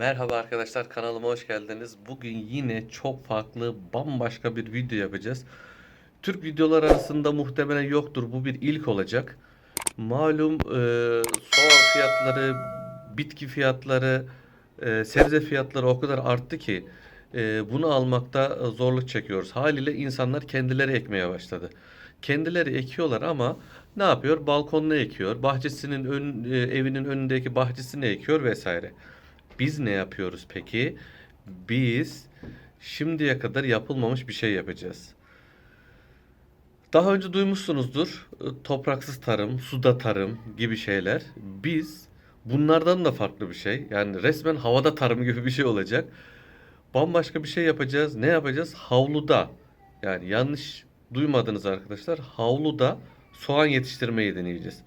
Merhaba arkadaşlar kanalıma hoş geldiniz. Bugün yine çok farklı bambaşka bir video yapacağız. Türk videolar arasında muhtemelen yoktur. Bu bir ilk olacak. Malum e, soğan fiyatları, bitki fiyatları, e, sebze fiyatları o kadar arttı ki e, bunu almakta zorluk çekiyoruz. Haliyle insanlar kendileri ekmeye başladı. Kendileri ekiyorlar ama ne yapıyor? Balkonuna ekiyor, bahçesinin ön, e, evinin önündeki bahçesine ekiyor vesaire. Biz ne yapıyoruz peki? Biz şimdiye kadar yapılmamış bir şey yapacağız. Daha önce duymuşsunuzdur. e, Topraksız tarım, suda tarım gibi şeyler. Biz bunlardan da farklı bir şey. Yani resmen havada tarım gibi bir şey olacak. Bambaşka bir şey yapacağız. Ne yapacağız? Havluda. Yani yanlış duymadınız arkadaşlar. Havluda soğan yetiştirmeyi deneyeceğiz.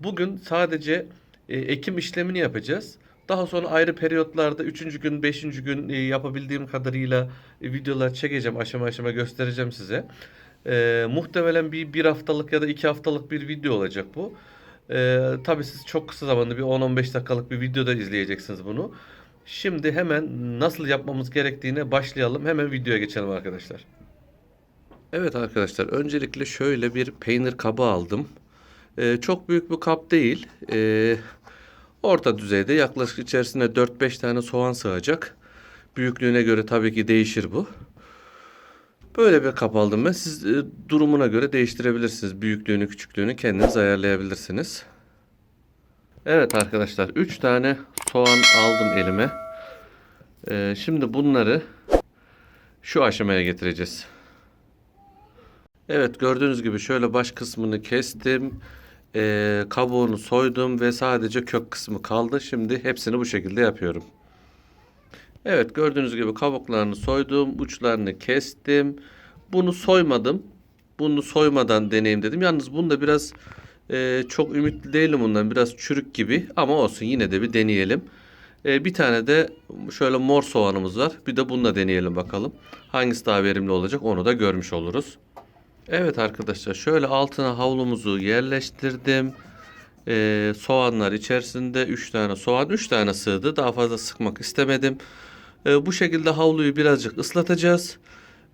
Bugün sadece e, ekim işlemini yapacağız. Daha sonra ayrı periyotlarda 3. gün, 5. gün e, yapabildiğim kadarıyla e, videolar çekeceğim. Aşama aşama göstereceğim size. E, muhtemelen bir, bir haftalık ya da iki haftalık bir video olacak bu. E, tabii siz çok kısa zamanda bir 10-15 dakikalık bir videoda izleyeceksiniz bunu. Şimdi hemen nasıl yapmamız gerektiğine başlayalım. Hemen videoya geçelim arkadaşlar. Evet arkadaşlar öncelikle şöyle bir peynir kabı aldım. Ee, çok büyük bir kap değil. Ee, orta düzeyde yaklaşık içerisine 4-5 tane soğan sığacak. Büyüklüğüne göre tabii ki değişir bu. Böyle bir kap aldım ben. Siz e, durumuna göre değiştirebilirsiniz. Büyüklüğünü, küçüklüğünü kendiniz ayarlayabilirsiniz. Evet arkadaşlar 3 tane soğan aldım elime. Ee, şimdi bunları şu aşamaya getireceğiz. Evet gördüğünüz gibi şöyle baş kısmını kestim. Ee, kabuğunu soydum ve sadece kök kısmı kaldı. Şimdi hepsini bu şekilde yapıyorum. Evet gördüğünüz gibi kabuklarını soydum. Uçlarını kestim. Bunu soymadım. Bunu soymadan deneyim dedim. Yalnız bunda biraz e, çok ümitli değilim bundan. Biraz çürük gibi ama olsun yine de bir deneyelim. E, bir tane de şöyle mor soğanımız var. Bir de bununla deneyelim bakalım. Hangisi daha verimli olacak onu da görmüş oluruz. Evet arkadaşlar şöyle altına havlumuzu yerleştirdim. Ee, soğanlar içerisinde 3 tane soğan 3 tane sığdı. Daha fazla sıkmak istemedim. Ee, bu şekilde havluyu birazcık ıslatacağız.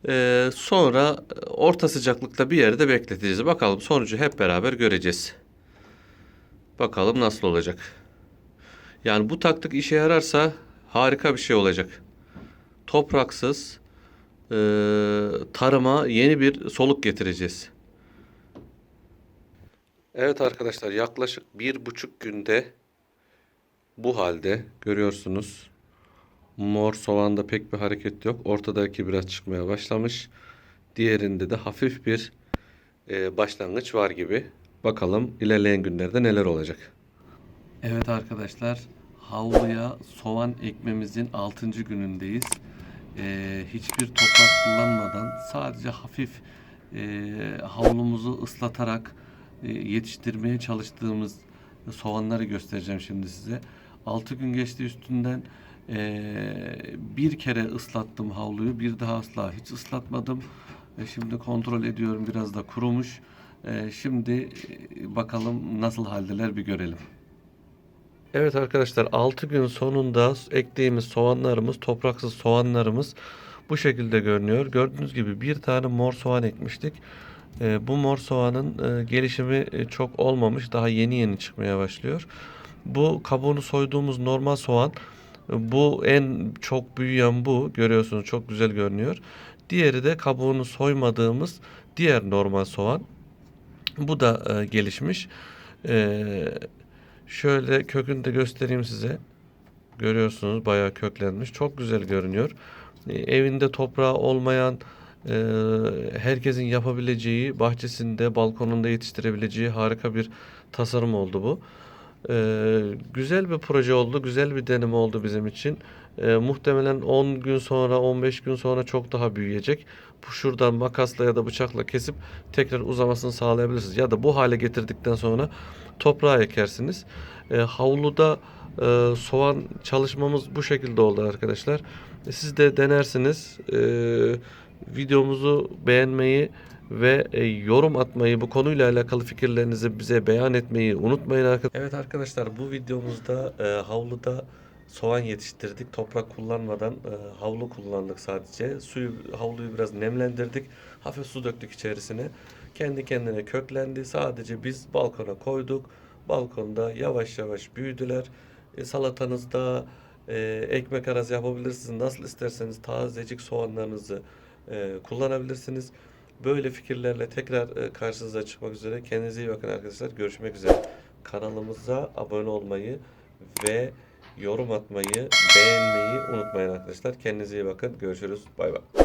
Ee, sonra orta sıcaklıkta bir yerde bekleteceğiz. Bakalım sonucu hep beraber göreceğiz. Bakalım nasıl olacak. Yani bu taktik işe yararsa harika bir şey olacak. Topraksız, e, tarıma yeni bir soluk getireceğiz. Evet arkadaşlar yaklaşık bir buçuk günde bu halde görüyorsunuz. Mor soğanda pek bir hareket yok. Ortadaki biraz çıkmaya başlamış. Diğerinde de hafif bir e, başlangıç var gibi. Bakalım ilerleyen günlerde neler olacak. Evet arkadaşlar havluya soğan ekmemizin 6. günündeyiz. Ee, hiçbir toprak kullanmadan sadece hafif e, havlumuzu ıslatarak e, yetiştirmeye çalıştığımız soğanları göstereceğim şimdi size. 6 gün geçti üstünden e, bir kere ıslattım havluyu bir daha asla hiç ıslatmadım. E, şimdi kontrol ediyorum biraz da kurumuş. E, şimdi e, bakalım nasıl haldeler bir görelim. Evet arkadaşlar 6 gün sonunda ektiğimiz soğanlarımız, topraksız soğanlarımız bu şekilde görünüyor. Gördüğünüz gibi bir tane mor soğan ekmiştik. Ee, bu mor soğanın e, gelişimi e, çok olmamış. Daha yeni yeni çıkmaya başlıyor. Bu kabuğunu soyduğumuz normal soğan. e, Bu en çok büyüyen bu. Görüyorsunuz çok güzel görünüyor. Diğeri de kabuğunu soymadığımız diğer normal soğan. Bu da gelişmiş. Eee Şöyle kökünü de göstereyim size. Görüyorsunuz bayağı köklenmiş. Çok güzel görünüyor. E, evinde toprağı olmayan e, herkesin yapabileceği, bahçesinde, balkonunda yetiştirebileceği harika bir tasarım oldu bu. E, güzel bir proje oldu. Güzel bir deneme oldu bizim için. E, muhtemelen 10 gün sonra, 15 gün sonra çok daha büyüyecek. Bu şuradan makasla ya da bıçakla kesip tekrar uzamasını sağlayabilirsiniz. Ya da bu hale getirdikten sonra toprağa ekersiniz. E, havluda e, soğan çalışmamız bu şekilde oldu arkadaşlar. Siz de denersiniz. E, videomuzu beğenmeyi ve e, yorum atmayı, bu konuyla alakalı fikirlerinizi bize beyan etmeyi unutmayın arkadaşlar. Evet arkadaşlar bu videomuzda e, havluda soğan yetiştirdik. Toprak kullanmadan e, havlu kullandık sadece. Suyu havluyu biraz nemlendirdik. Hafif su döktük içerisine. Kendi kendine köklendi. Sadece biz balkona koyduk. Balkonda yavaş yavaş büyüdüler. E, salatanızda e, ekmek arası yapabilirsiniz. Nasıl isterseniz tazecik soğanlarınızı e, kullanabilirsiniz. Böyle fikirlerle tekrar e, karşınıza çıkmak üzere. Kendinize iyi bakın arkadaşlar. Görüşmek üzere. Kanalımıza abone olmayı ve yorum atmayı, beğenmeyi unutmayın arkadaşlar. Kendinize iyi bakın. Görüşürüz. Bay bay.